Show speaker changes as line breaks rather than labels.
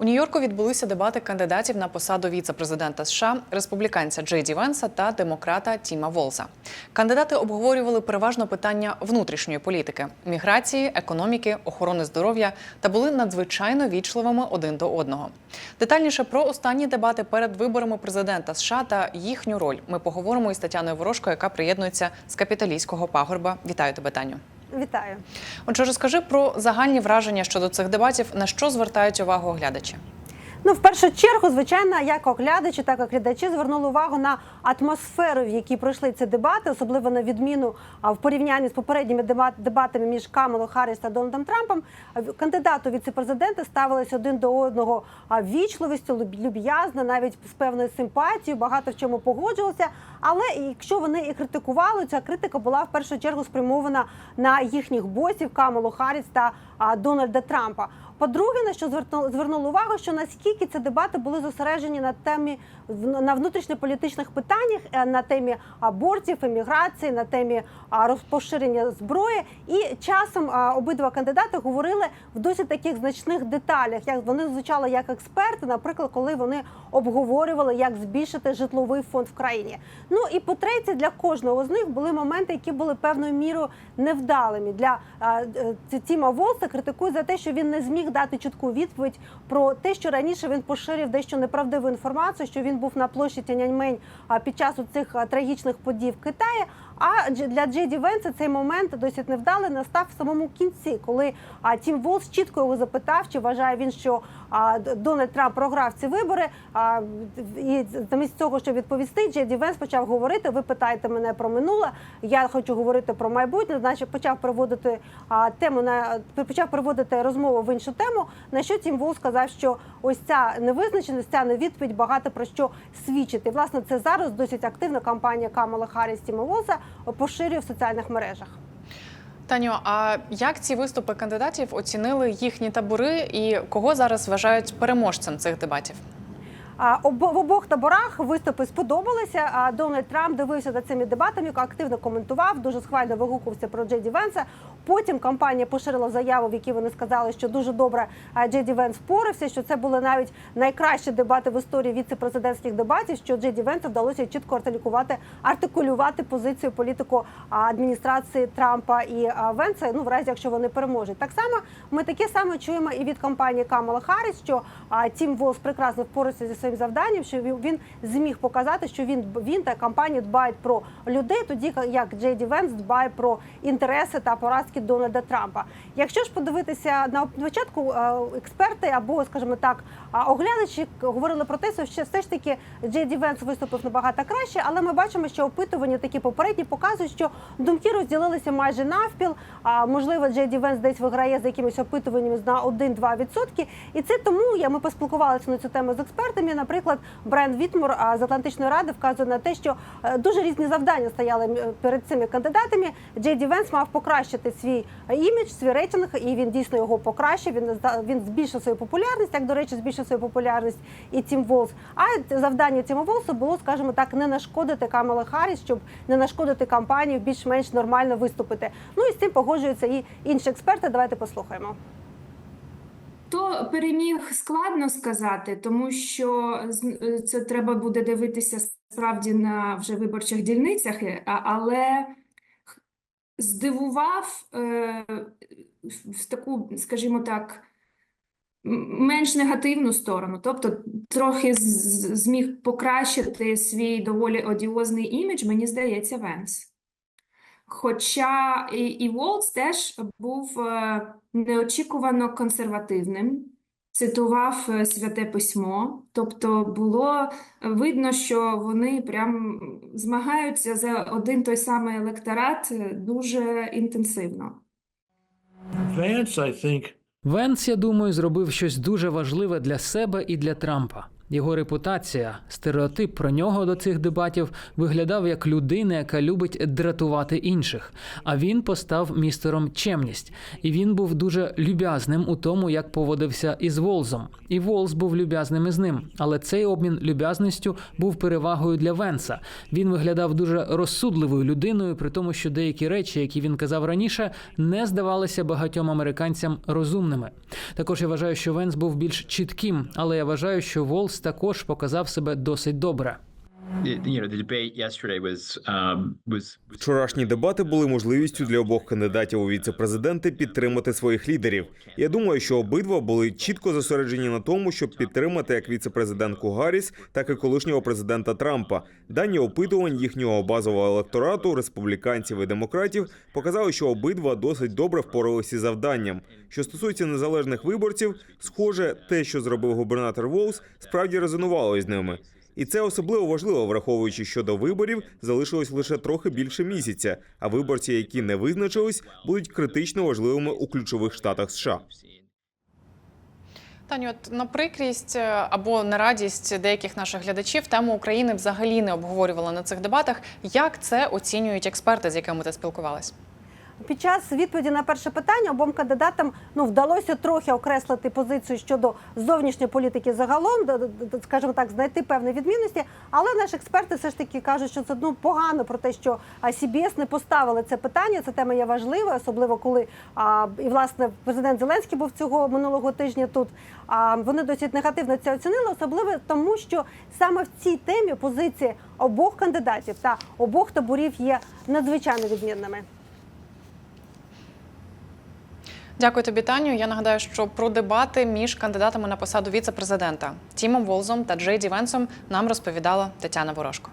У Нью-Йорку відбулися дебати кандидатів на посаду віце-президента США, республіканця Джей Ді Венса та демократа Тіма Волза. Кандидати обговорювали переважно питання внутрішньої політики, міграції, економіки, охорони здоров'я та були надзвичайно вічливими один до одного. Детальніше про останні дебати перед виборами президента США та їхню роль ми поговоримо із Тетяною Ворожко, яка приєднується з капіталійського пагорба. Вітаю тебе, Таню.
Вітаю.
Отже, розкажи про загальні враження щодо цих дебатів, на що звертають увагу оглядачі.
Ну, в першу чергу, звичайно, як оглядачі, так і глядачі звернули увагу на атмосферу, в якій пройшли ці дебати, особливо на відміну в порівнянні з попередніми дебат- дебатами між Камелою Харріс та Дональдом Трампом. Кандидату віце-президенти ставились один до одного вічливістю, люб- люб'язно, навіть з певною симпатією, багато в чому погоджувалися. Але якщо вони і критикували, ця критика була в першу чергу спрямована на їхніх босів Камелу Харріс та Дональда Трампа. По-друге, на що зверну- звернули увагу, що наскільки ці дебати були зосереджені на темі на внутрішньополітичних питаннях, е, на темі абортів, еміграції, на темі розпоширення зброї. І часом обидва кандидати говорили в досить таких значних деталях. Як вони звучали як експерти, наприклад, коли вони обговорювали, як збільшити житловий фонд в країні. Ну і по-третє, для кожного з них були моменти, які були певною мірою невдалими. Для е, Тіма Волса критикують за те, що він не зміг дати чітку відповідь про те, що раніше він поширив дещо неправдиву інформацію, що він був на площі Тяньаньмень під час цих трагічних подій в Китаї. А для Джеді Венса цей момент досить невдалий настав в самому кінці, коли а, Тім Волс чітко його запитав, чи вважає він, що а, Дональд Трамп програв ці вибори. А, і замість цього, щоб відповісти, Джеді Венс почав говорити: ви питаєте мене про минуле, я хочу говорити про майбутнє. Значить, почав проводити а, тему на почав проводити розмову в іншу тему. На що Тім Волс сказав, що ось ця невизначеність, ця невідповідь багато про що свідчить. І власне це зараз досить активна кампанія Камала Харріс Тіма Волса поширює в соціальних мережах.
Таню, а як ці виступи кандидатів оцінили їхні табори і кого зараз вважають переможцем цих дебатів?
В обох таборах виступи сподобалися. А Дональд Трамп дивився за цими дебатами, активно коментував, дуже схвально вигукувався про Джеді Венса. Потім компанія поширила заяву, в якій вони сказали, що дуже добре Джеді Венс впорався, що це були навіть найкращі дебати в історії віце-президентських дебатів. Що Джеді Венсу вдалося чітко артикулювати, артикулювати позицію політику адміністрації Трампа і Венса. Ну в разі, якщо вони переможуть, так само ми таке саме чуємо і від компанії Камала Харріс, що Тім Волс прекрасно впорався зі своїм завданням, що він- зміг показати, що він він та компанія дбають про людей, тоді як Джейді Венс дбає про інтереси та поразки Дональда Трампа. Якщо ж подивитися на початку, е, експерти або, скажімо так, оглядачі говорили про те, що все ж таки Джейді Венс виступив набагато краще, але ми бачимо, що опитування такі попередні показують, що думки розділилися майже навпіл. А можливо, Джейді Венс десь виграє за якимись опитуваннями на 1-2 відсотки. І це тому я ми поспілкувалися на цю тему з експертами. Наприклад, Брайан Вітмор з Атлантичної ради вказує на те, що е, дуже різні завдання стояли перед цими кандидатами. Джейді Венс мав покращити свій е, імідж, свій рейтинг, і він дійсно його покращив. Він він збільшив свою популярність. Як до речі, збільшив свою популярність і Тім Волс. А завдання Тіма Волсу було, скажімо так, не нашкодити Камала Харріс, щоб не нашкодити кампанію, більш-менш нормально виступити. Ну і з цим погоджуються і інші експерти. Давайте послухаємо.
То переміг складно сказати, тому що це треба буде дивитися справді на вже виборчих дільницях, е, але здивував е, в таку, скажімо так, менш негативну сторону. Тобто трохи зміг покращити свій доволі одіозний імідж, мені здається, Венс. Хоча і, і Волц теж був е, неочікувано консервативним, цитував е, Святе Письмо, тобто було видно, що вони прям змагаються за один той самий електорат е, дуже інтенсивно.
Венс, я думаю, зробив щось дуже важливе для себе і для Трампа.
Його репутація, стереотип про нього до цих дебатів виглядав як людина, яка любить дратувати інших. А він постав містером чемність, і він був дуже люб'язним у тому, як поводився із Волзом. І Волз був люб'язним із ним. Але цей обмін люб'язністю був перевагою для Венса. Він виглядав дуже розсудливою людиною, при тому, що деякі речі, які він казав раніше, не здавалися багатьом американцям розумними. Також я вважаю, що Венс був більш чітким, але я вважаю, що Також показав себе досить добре.
Yesterday was um,
Вчорашні дебати були можливістю для обох кандидатів у віце-президенти підтримати своїх лідерів. Я думаю, що обидва були чітко зосереджені на тому, щоб підтримати як віце-президентку Гарріс, так і колишнього президента Трампа. Дані опитувань їхнього базового електорату, республіканців і демократів, показали, що обидва досить добре впоралися із завданням. Що стосується незалежних виборців, схоже, те, що зробив губернатор Волс, справді резонувало із ними. І це особливо важливо, враховуючи, що до виборів залишилось лише трохи більше місяця, а виборці, які не визначились, будуть критично важливими у ключових штатах США.
Таню, от на прикрість е, або на радість деяких наших глядачів тему України взагалі не обговорювали на цих дебатах. Як це оцінюють експерти, з якими ти спілкувалась?
Під час відповіді на перше питання обом кандидатам ну вдалося трохи окреслити позицію щодо зовнішньої політики загалом, скажімо так, знайти певні відмінності. Але наші експерти все ж таки кажуть, що це ну погано про те, що CBS не поставили це питання. Ця тема є важливою, особливо коли а, і власне президент Зеленський був цього минулого тижня тут. А вони досить негативно це оцінили, особливо тому, що саме в цій темі позиції обох кандидатів та обох таборів є надзвичайно відмінними.
Дякую тобі, Таню. Я нагадаю, що про дебати між кандидатами на посаду віце-президента Тімом Волзом та Джей Ді Венсом нам розповідала Тетяна Ворожко.